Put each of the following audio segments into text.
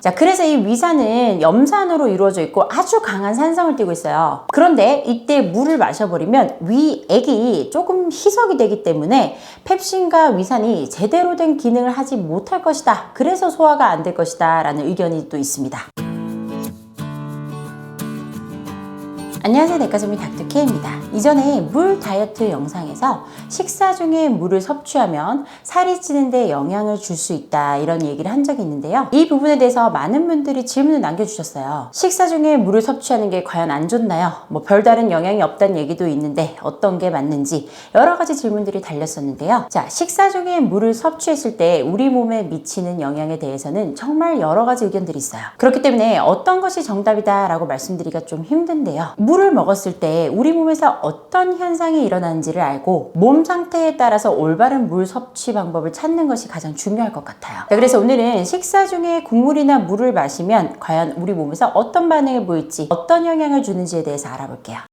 자, 그래서 이 위산은 염산으로 이루어져 있고 아주 강한 산성을 띠고 있어요. 그런데 이때 물을 마셔버리면 위액이 조금 희석이 되기 때문에 펩신과 위산이 제대로 된 기능을 하지 못할 것이다. 그래서 소화가 안 될 것이다. 라는 의견이 또 있습니다. 안녕하세요. 내과전문 닥터케입니다. 이전에 물 다이어트 영상에서 식사 중에 물을 섭취하면 살이 찌는 데 영향을 줄 수 있다 이런 얘기를 한 적이 있는데요. 이 부분에 대해서 많은 분들이 질문을 남겨주셨어요. 식사 중에 물을 섭취하는 게 과연 안 좋나요? 뭐 별다른 영향이 없다는 얘기도 있는데 어떤 게 맞는지 여러 가지 질문들이 달렸었는데요. 자 식사 중에 물을 섭취했을 때 우리 몸에 미치는 영향에 대해서는 정말 여러 가지 의견들이 있어요. 그렇기 때문에 어떤 것이 정답이다 라고 말씀드리기가 좀 힘든데요. 물을 먹었을 때 우리 몸에서 어떤 현상이 일어나는지를 알고 몸 상태에 따라서 올바른 물 섭취 방법을 찾는 것이 가장 중요할 것 같아요. 자, 그래서 오늘은 식사 중에 국물이나 물을 마시면 과연 우리 몸에서 어떤 반응을 보일지 어떤 영향을 주는지에 대해서 알아볼게요.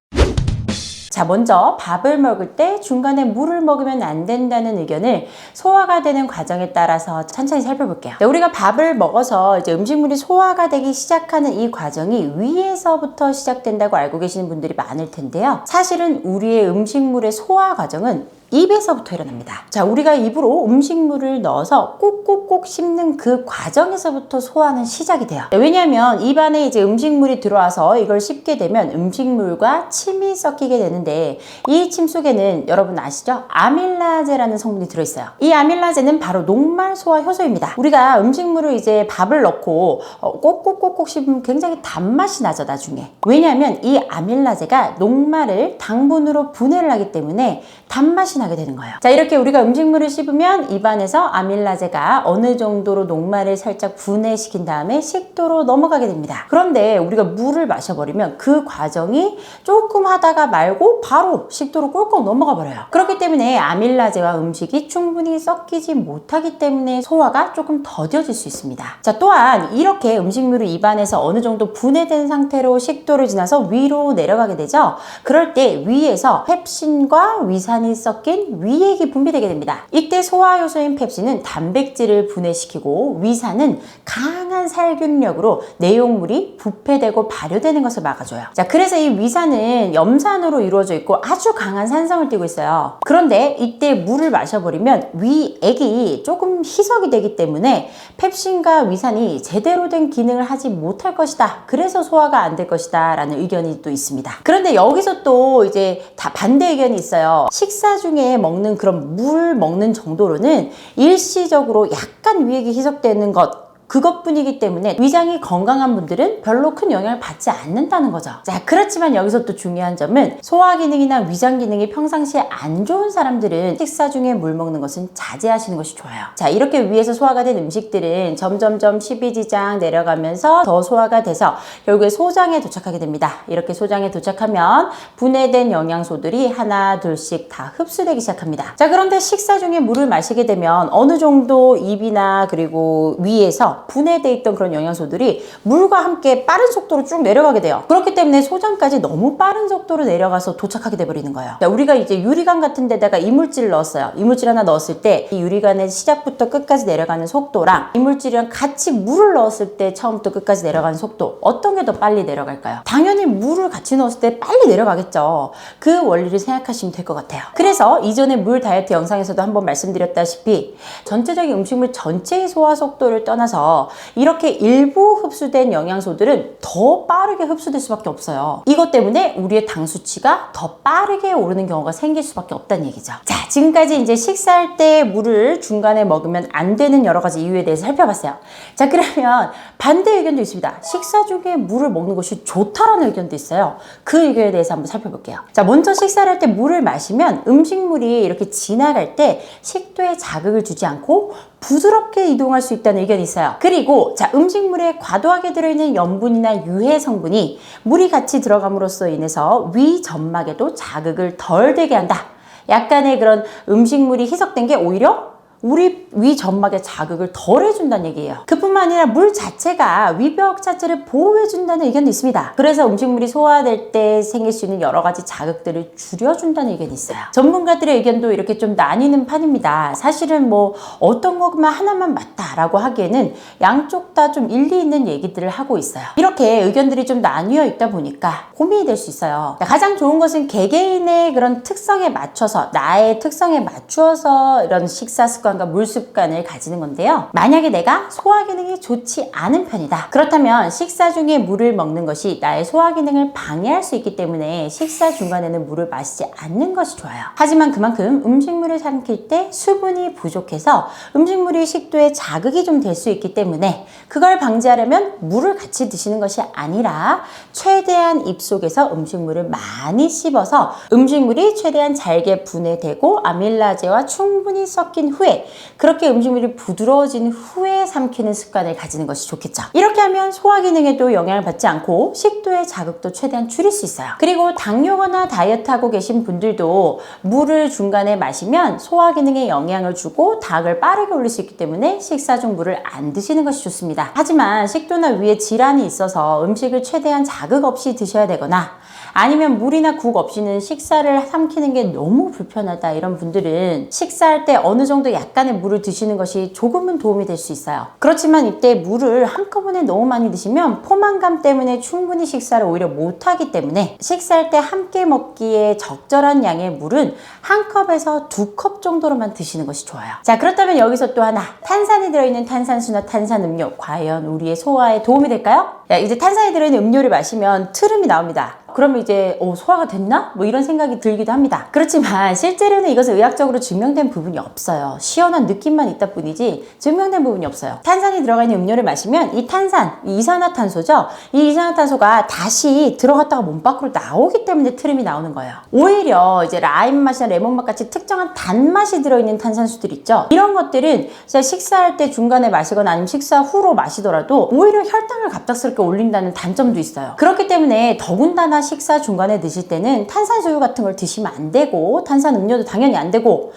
자, 먼저 밥을 먹을 때 중간에 물을 먹으면 안 된다는 의견을 소화가 되는 과정에 따라서 천천히 살펴볼게요. 자, 우리가 밥을 먹어서 이제 음식물이 소화가 되기 시작하는 이 과정이 위에서부터 시작된다고 알고 계시는 분들이 많을 텐데요. 사실은 우리의 음식물의 소화 과정은 입에서부터 일어납니다. 자, 우리가 입으로 음식물을 넣어서 꼭꼭꼭 씹는 그 과정에서부터 소화는 시작이 돼요. 왜냐하면 입 안에 이제 음식물이 들어와서 이걸 씹게 되면 음식물과 침이 섞이게 되는데 이 침 속에는 여러분 아시죠? 아밀라제라는 성분이 들어있어요. 이 아밀라제는 바로 녹말 소화 효소입니다. 우리가 음식물을 이제 밥을 넣고 어, 꼭꼭꼭꼭 씹으면 굉장히 단맛이 나죠, 나중에. 왜냐하면 이 아밀라제가 녹말을 당분으로 분해를 하기 때문에 단맛이 나게 되는 거예요. 자, 이렇게 우리가 음식물을 씹으면 입안에서 아밀라제가 어느 정도로 녹말을 살짝 분해시킨 다음에 식도로 넘어가게 됩니다. 그런데 우리가 물을 마셔버리면 그 과정이 조금 하다가 말고 바로 식도로 꿀꺽 넘어가 버려요. 그렇기 때문에 아밀라제와 음식이 충분히 섞이지 못하기 때문에 소화가 조금 더뎌질 수 있습니다. 자, 또한 이렇게 음식물을 입안에서 어느 정도 분해된 상태로 식도를 지나서 위로 내려가게 되죠. 그럴 때 위에서 펩신과 위산이 섞인 위액이 분비되게 됩니다. 이때 소화 효소인 펩신은 단백질을 분해시키고 위산은 강한 살균력으로 내용물이 부패되고 발효되는 것을 막아줘요. 자, 그래서 이 위산은 염산으로 이루어져 있고 아주 강한 산성을 띠고 있어요. 그런데 이때 물을 마셔버리면 위액이 조금 희석이 되기 때문에 펩신과 위산이 제대로 된 기능을 하지 못할 것이다. 그래서 소화가 안 될 것이다. 라는 의견이 또 있습니다. 그런데 여기서 또 이제 다 반대 의견이 있어요. 식사 중에 먹는 그런 물 먹는 정도로는 일시적으로 약간 위액이 희석되는 것 그것뿐이기 때문에 위장이 건강한 분들은 별로 큰 영향을 받지 않는다는 거죠. 자, 그렇지만 여기서 또 중요한 점은 소화 기능이나 위장 기능이 평상시에 안 좋은 사람들은 식사 중에 물 먹는 것은 자제하시는 것이 좋아요. 자, 이렇게 위에서 소화가 된 음식들은 점점점 십이지장 내려가면서 더 소화가 돼서 결국에 소장에 도착하게 됩니다. 이렇게 소장에 도착하면 분해된 영양소들이 하나, 둘씩 다 흡수되기 시작합니다. 자, 그런데 식사 중에 물을 마시게 되면 어느 정도 입이나 그리고 위에서 분해돼 있던 그런 영양소들이 물과 함께 빠른 속도로 쭉 내려가게 돼요. 그렇기 때문에 소장까지 너무 빠른 속도로 내려가서 도착하게 돼버리는 거예요. 자, 우리가 이제 유리관 같은 데다가 이물질을 넣었어요. 이물질 하나 넣었을 때 이 유리관의 시작부터 끝까지 내려가는 속도랑 이물질이랑 같이 물을 넣었을 때 처음부터 끝까지 내려가는 속도 어떤 게 더 빨리 내려갈까요? 당연히 물을 같이 넣었을 때 빨리 내려가겠죠. 그 원리를 생각하시면 될 것 같아요. 그래서 이전에 물 다이어트 영상에서도 한번 말씀드렸다시피 전체적인 음식물 전체의 소화 속도를 떠나 서 이렇게 일부 흡수된 영양소들은 더 빠르게 흡수될 수밖에 없어요. 이것 때문에 우리의 당 수치가 더 빠르게 오르는 경우가 생길 수밖에 없다는 얘기죠. 자, 지금까지 이제 식사할 때 물을 중간에 먹으면 안 되는 여러 가지 이유에 대해서 살펴봤어요. 자, 그러면 반대 의견도 있습니다. 식사 중에 물을 먹는 것이 좋다라는 의견도 있어요. 그 의견에 대해서 한번 살펴볼게요. 자, 먼저 식사를 할 때 물을 마시면 음식물이 이렇게 지나갈 때 식도에 자극을 주지 않고 부드럽게 이동할 수 있다는 의견이 있어요. 그리고 자 음식물에 과도하게 들어있는 염분이나 유해 성분이 물이 같이 들어감으로써 인해서 위 점막에도 자극을 덜 되게 한다. 약간의 그런 음식물이 희석된 게 오히려 우리 위 점막의 자극을 덜 해준다는 얘기예요. 그뿐만 아니라 물 자체가 위벽 자체를 보호해준다는 의견도 있습니다. 그래서 음식물이 소화될 때 생길 수 있는 여러 가지 자극들을 줄여준다는 의견이 있어요. 전문가들의 의견도 이렇게 좀 나뉘는 판입니다. 사실은 뭐 어떤 것만 하나만 맞다라고 하기에는 양쪽 다 좀 일리 있는 얘기들을 하고 있어요. 이렇게 의견들이 좀 나뉘어 있다 보니까 고민이 될 수 있어요. 가장 좋은 것은 개개인의 그런 특성에 맞춰서 나의 특성에 맞추어서 이런 식사 습관 과 물 습관을 가지는 건데요. 만약에 내가 소화 기능이 좋지 않은 편이다. 그렇다면 식사 중에 물을 먹는 것이 나의 소화 기능을 방해할 수 있기 때문에 식사 중간에는 물을 마시지 않는 것이 좋아요. 하지만 그만큼 음식물을 삼킬 때 수분이 부족해서 음식물이 식도에 자극이 좀 될 수 있기 때문에 그걸 방지하려면 물을 같이 드시는 것이 아니라 최대한 입속에서 음식물을 많이 씹어서 음식물이 최대한 잘게 분해되고 아밀라제와 충분히 섞인 후에 그렇게 음식물이 부드러워진 후에 삼키는 습관을 가지는 것이 좋겠죠. 이렇게 하면 소화 기능에도 영향을 받지 않고 식도의 자극도 최대한 줄일 수 있어요. 그리고 당뇨거나 다이어트 하고 계신 분들도 물을 중간에 마시면 소화 기능에 영향을 주고 닭을 빠르게 올릴 수 있기 때문에 식사 중 물을 안 드시는 것이 좋습니다. 하지만 식도나 위에 질환이 있어서 음식을 최대한 자극 없이 드셔야 되거나 아니면 물이나 국 없이는 식사를 삼키는 게 너무 불편하다 이런 분들은 식사할 때 어느 정도 약간의 물을 드시는 것이 조금은 도움이 될 수 있어요. 그렇지만 이때 물을 한꺼번에 너무 많이 드시면 포만감 때문에 충분히 식사를 오히려 못하기 때문에 식사할 때 함께 먹기에 적절한 양의 물은 한 컵에서 두 컵 정도로만 드시는 것이 좋아요. 자 그렇다면 여기서 또 하나 탄산이 들어있는 탄산수나 탄산음료 과연 우리의 소화에 도움이 될까요? 야, 이제 탄산이 들어있는 음료를 마시면 트름이 나옵니다. 그러면 이제 어, 소화가 됐나? 뭐 이런 생각이 들기도 합니다. 그렇지만 실제로는 이것은 의학적으로 증명된 부분이 없어요. 시원한 느낌만 있다 뿐이지 증명된 부분이 없어요. 탄산이 들어가 있는 음료를 마시면 이 탄산, 이 이산화탄소죠. 이 이산화탄소가 다시 들어갔다가 몸 밖으로 나오기 때문에 트름이 나오는 거예요. 오히려 이제 라임 맛이나 레몬 맛 같이 특정한 단맛이 들어있는 탄산수들 있죠. 이런 것들은 식사할 때 중간에 마시거나 아니면 식사 후로 마시더라도 오히려 혈당을 갑작스럽게 올린다는 단점도 있어요. 그렇기 때문에 더군다나 식사 중간에 드실 때는 탄산수유 같은 걸 드시면 안 되고 탄산 음료도 당연히 안 되고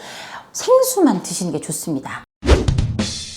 생수만 드시는 게 좋습니다.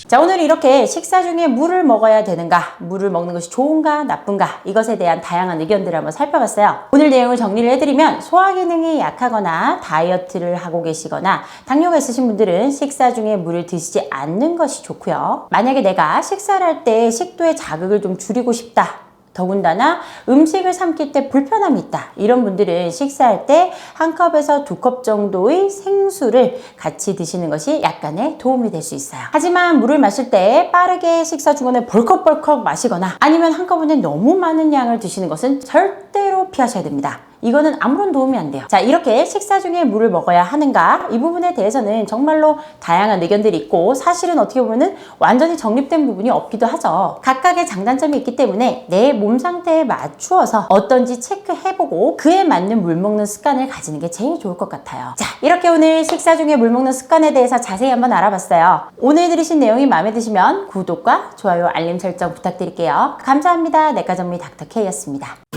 자, 오늘 이렇게 식사 중에 물을 먹어야 되는가, 물을 먹는 것이 좋은가, 나쁜가, 이것에 대한 다양한 의견들을 한번 살펴봤어요. 오늘 내용을 정리를 해드리면 소화 기능이 약하거나 다이어트를 하고 계시거나 당뇨가 있으신 분들은 식사 중에 물을 드시지 않는 것이 좋고요. 만약에 내가 식사를 할 때 식도의 자극을 좀 줄이고 싶다. 더군다나 음식을 삼킬 때 불편함이 있다. 이런 분들은 식사할 때 한 컵에서 두 컵 정도의 생수를 같이 드시는 것이 약간의 도움이 될 수 있어요. 하지만 물을 마실 때 빠르게 식사 중간에 벌컥벌컥 마시거나 아니면 한꺼번에 너무 많은 양을 드시는 것은 절대로 피하셔야 됩니다. 이거는 아무런 도움이 안 돼요. 자, 이렇게 식사 중에 물을 먹어야 하는가? 이 부분에 대해서는 정말로 다양한 의견들이 있고 사실은 어떻게 보면은 완전히 정립된 부분이 없기도 하죠. 각각의 장단점이 있기 때문에 내 몸 상태에 맞추어서 어떤지 체크해보고 그에 맞는 물 먹는 습관을 가지는 게 제일 좋을 것 같아요. 자, 이렇게 오늘 식사 중에 물 먹는 습관에 대해서 자세히 한번 알아봤어요. 오늘 들으신 내용이 마음에 드시면 구독과 좋아요, 알림 설정 부탁드릴게요. 감사합니다. 내과 전문의 닥터 K였습니다.